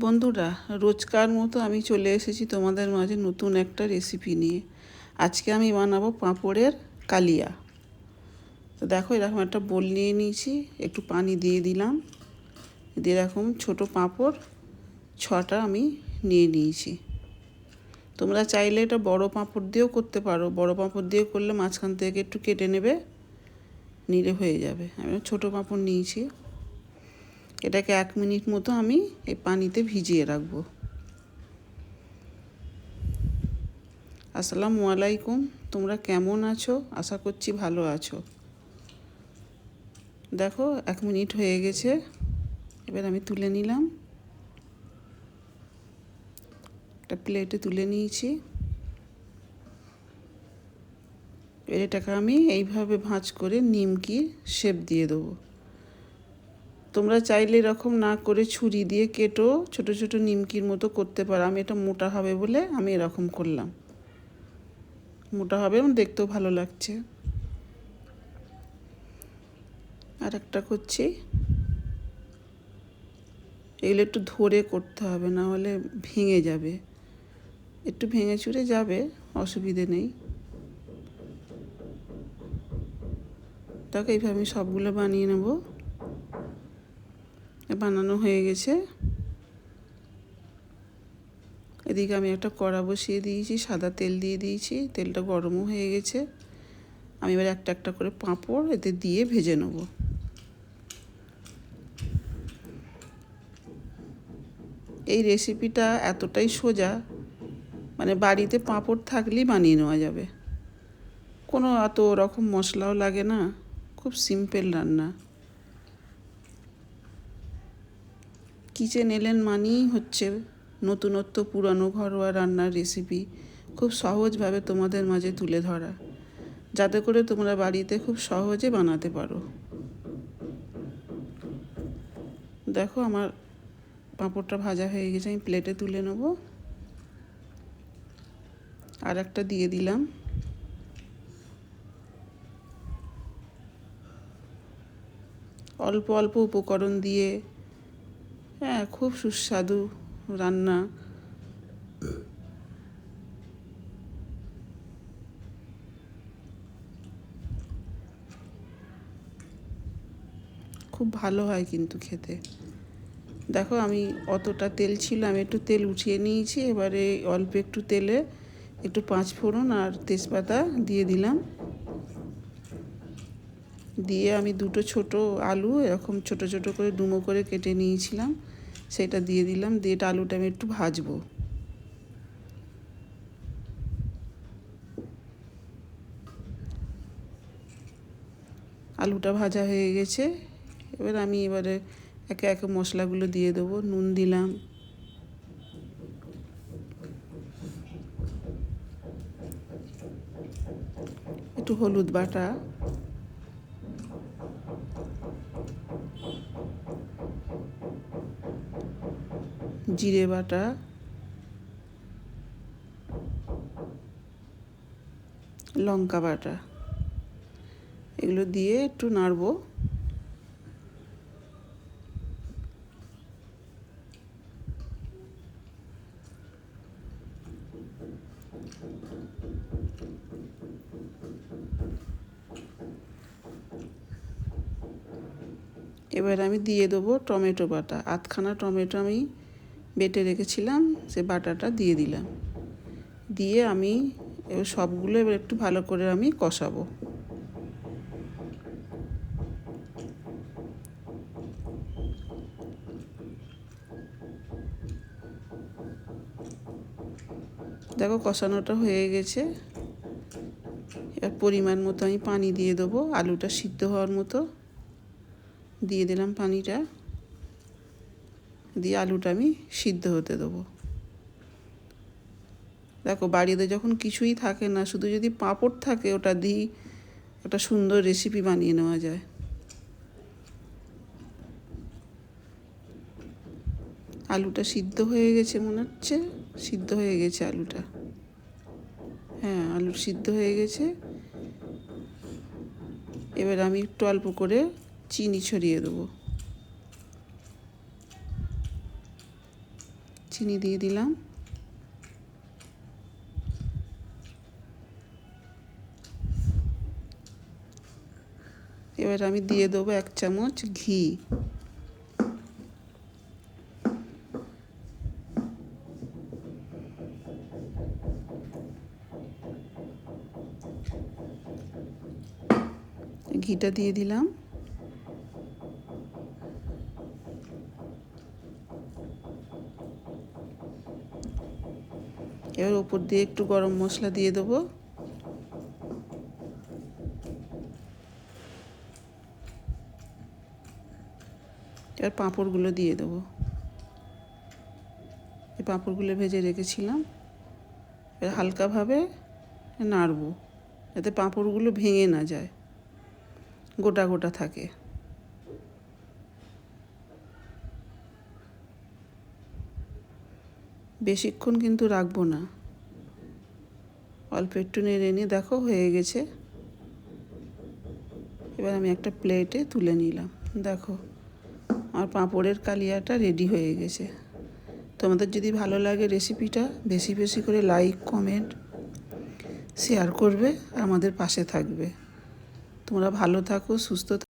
বন্ধুরা, রোজকার মতো আমি চলে এসেছি তোমাদের মাঝে নতুন একটা রেসিপি নিয়ে। আজকে আমি বানাবো পাঁপড়ের কালিয়া। তো দেখো, এরকম একটা বোল নিয়ে নিয়েছি, একটু পানি দিয়ে দিলাম। দিয়ে এরকম ছোটো পাঁপড় ছটা আমি নিয়ে নিয়েছি। তোমরা চাইলে এটা বড় পাঁপড় দিয়েও করতে পারো। বড় পাঁপড় দিয়ে করলে মাঝখান থেকে একটু কেটে নেবে, নিলে হয়ে যাবে। আমি ছোটো পাঁপড় নিয়েছি। এটাকে এক মিনিট মতো আমি এই পানিতে ভিজিয়ে রাখব। আসসালামু আলাইকুম, তোমরা কেমন আছো? আশা করছি ভালো আছো। দেখো, এক মিনিট হয়ে গেছে। এবার আমি তুলে নিলাম। একটা প্লেটে তুলে নিয়েছি। এটাকে আমি এইভাবে ভাঁজ করে নিমকি শেপ দিয়ে দেবো। তোমরা চাইলে এরকম না করে ছুরি দিয়ে কেটো, ছোট ছোট নিমকির মতো করতে পারো। আমি এটা মোটা হবে বলে আমি এরকম করলাম। মোটা হবে এবং দেখতেও ভালো লাগছে। আর একটা করছি। এগুলো একটু ধরে করতে হবে, না হলে ভেঙে যাবে। একটু ভেঙে চুরে যাবে, অসুবিধে নেই। দেখো এইভাবে আমি সবগুলো বানিয়ে নেব। বানানো হয়ে গেছে। এদিকে আমি একটা কড়া বসিয়ে দিয়েছি, সাদা তেল দিয়ে দিয়েছি, তেলটা গরমও হয়ে গেছে। আমি এবার একটা একটা করে পাঁপড় এতে দিয়ে ভেজে নেব। এই রেসিপিটা এতটাই সোজা মানে বাড়িতে পাঁপড় থাকলেই বানিয়ে নেওয়া যাবে। কোনো এত রকম মশলাও লাগে না, খুব সিম্পল রান্না। কিচেন এলেন মানেই হচ্ছে নতুনত্ব পুরানো ঘরোয়া রান্নার রেসিপি খুব সহজভাবে তোমাদের মাঝে তুলে ধরা। যাতে করে তোমরা বাড়িতে খুব সহজে বানাতে পারো। দেখো আমার পাঁপড়টা ভাজা হয়ে গেছে, আমি প্লেটে তুলে নেব। আর একটা দিয়ে দিলাম। অল্প অল্প উপকরণ দিয়ে হ্যাঁ খুব সুস্বাদু রান্না। খুব ভালো হয় কিন্তু খেতে। দেখো, আমি অতটা তেল ছিল, আমি একটু তেল উঠিয়ে নিয়েছি, এবারে অল্প একটু তেলে একটু পাঁচ ফোড়ন আর তেজপাতা দিয়ে দিলাম। দিয়ে আমি দুটো ছোট আলু, এরকম ছোট ছোট করে ডুমো করে কেটে নিয়েছিলাম। সেটা দিয়ে দিলাম, দিয়ে এটা আলুটা আমি একটু ভাজবো। আলুটা ভাজা হয়ে গেছে। এবার আমি এবারে একে একে মশলাগুলো দিয়ে দেবো, নুন দিলাম। একটু হলুদ বাটা। জিরে বাটা, লঙ্কা বাটা। এগুলো দিয়ে একটু নাড়বো। এবার আমি দিয়ে দেবো টমেটো বাটা। আধখানা টমেটো আমি বেটে রেখেছিলাম, সে বাটাটা দিয়ে দিলাম। দিয়ে আমি এবার সবগুলো এবার একটু ভালো করে আমি কষাবো। দেখো কষানোটা হয়ে গেছে। এবার পরিমাণ মতো আমি পানি দিয়ে দেবো, আলুটা সিদ্ধ হওয়ার মতো। দিয়ে দিলাম পানিটা। দিয়ে আলুটা আমি সিদ্ধ হতে দেবো। দেখো, বাড়িতে যখন কিছুই থাকে না, শুধু যদি পাঁপড় থাকে, ওটা দিয়েই একটা সুন্দর রেসিপি বানিয়ে নেওয়া যায়। আলুটা সিদ্ধ হয়ে গেছে মনে হচ্ছে, সিদ্ধ হয়ে গেছে আলুটা। হ্যাঁ আলু সিদ্ধ হয়ে গেছে। এবার আমি একটু অল্প করে চিনি ছড়িয়ে দেবো। চিনি দিয়ে দিলাম। এবার আমি দিয়ে দেবো এক চামচ ঘি। ঘিটা দিয়ে দিলাম। এবার উপর দিয়ে একটু গরম মশলা দিয়ে দেবো। এবার পাঁপড়গুলো দিয়ে দেবো। এই পাঁপড়গুলো ভেজে রেখেছিলাম। এবার হালকাভাবে নাড়বো, যাতে পাঁপড়গুলো ভেঙে না যায়, গোটা গোটা থাকে। বেশিক্ষণ কিন্তু রাখব না। অল্প একটু নেড়ে নিয়ে দেখো হয়ে গেছে। এবার আমি একটা প্লেটে তুলে নিলাম। দেখো, আমার পাঁপড়ের কালিয়াটা রেডি হয়ে গেছে। তোমাদের যদি ভালো লাগে রেসিপিটা, বেশি বেশি করে লাইক, কমেন্ট, শেয়ার করবে আর আমাদের পাশে থাকবে। তোমরা ভালো থাকো, সুস্থ থাকো।